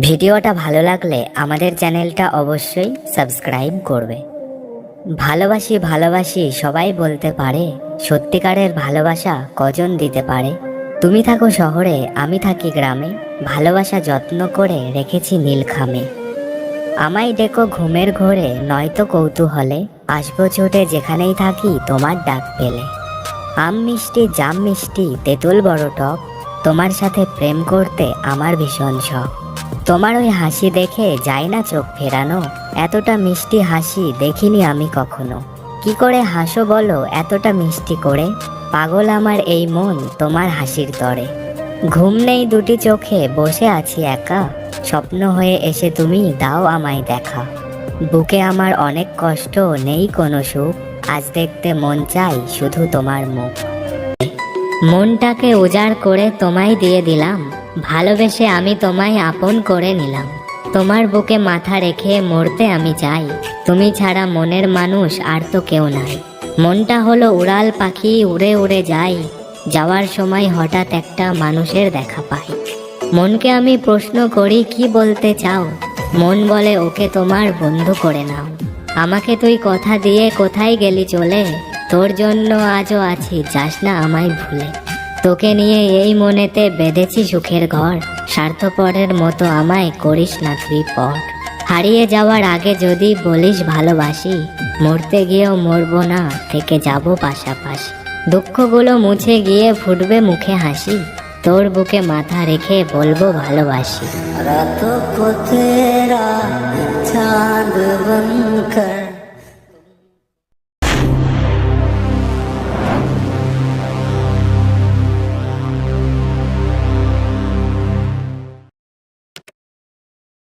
ভিডিওটা ভালো লাগলে আমাদের চ্যানেলটা অবশ্যই সাবস্ক্রাইব করবে। ভালোবাসি ভালোবাসি সবাই বলতে পারে, সত্যিকারের ভালোবাসা কজন দিতে পারে? তুমি থাকো শহরে, আমি থাকি গ্রামে, ভালোবাসা যত্ন করে রেখেছি নীলখামে। আমায় ডেকো ঘুমের ঘোরে, নয়তো কৌতূহলে, আসব ছুটে যেখানেই থাকি তোমার ডাক পেলে। আম মিষ্টি, জাম মিষ্টি, তেঁতুল বড় টক, তোমার সাথে প্রেম করতে আমার ভীষণ শখ। তোমার ওই হাসি দেখে যায় না চোখ ফেরানো? এতটা মিষ্টি হাসি দেখিনি আমি কখনো। কি করে হাসো বলো এতটা মিষ্টি করে? পাগল আমার এই মন তোমার হাসির তরে। ঘুম নেই দুটি চোখে, বসে আছি একা। স্বপ্ন হয়ে এসে তুমি দাও আমায় দেখা। বুকে আমার অনেক কষ্ট, নেই কোনো সুখ। আজ দেখতে মন চাই শুধু তোমার মুখ। মনটাকে উজাড় করে তোমায় দিয়ে দিলাম। ভালোবেসে আমি তোমায় আপন করে নিলাম। তোমার বুকে মাথা রেখে মরতে আমি চাই। তুমি ছাড়া মনের মানুষ আর তো কেউ নাই। মনটা হলো উড়াল পাখি, উড়ে উড়ে যায় যাওয়ার সময় হঠাৎ একটা মানুষের দেখা পাই। মনকে আমি প্রশ্ন করি, কি বলতে চাও? মন বলে, ওকে তোমার বন্ধু করে নাও। আমাকে তুই কথা দিয়ে কোথায় গেলি চলে? তোর জন্য আজও আছি, যাস না আমায় ভুলে। তোকে নিয়ে এই মনেতে বেঁধেছি সুখের ঘর। স্বার্থপরের মতো আমায় করিস না তুই পর। হারিয়ে যাওয়ার আগে যদি বলিস ভালোবাসি, মরতে গিয়েও মরব না, থেকে যাব পাশাপাশি। দুঃখগুলো মুছে গিয়ে ফুটবে মুখে হাসি, তোর বুকে মাথা রেখে বলব ভালোবাসি। রাত চাঁদ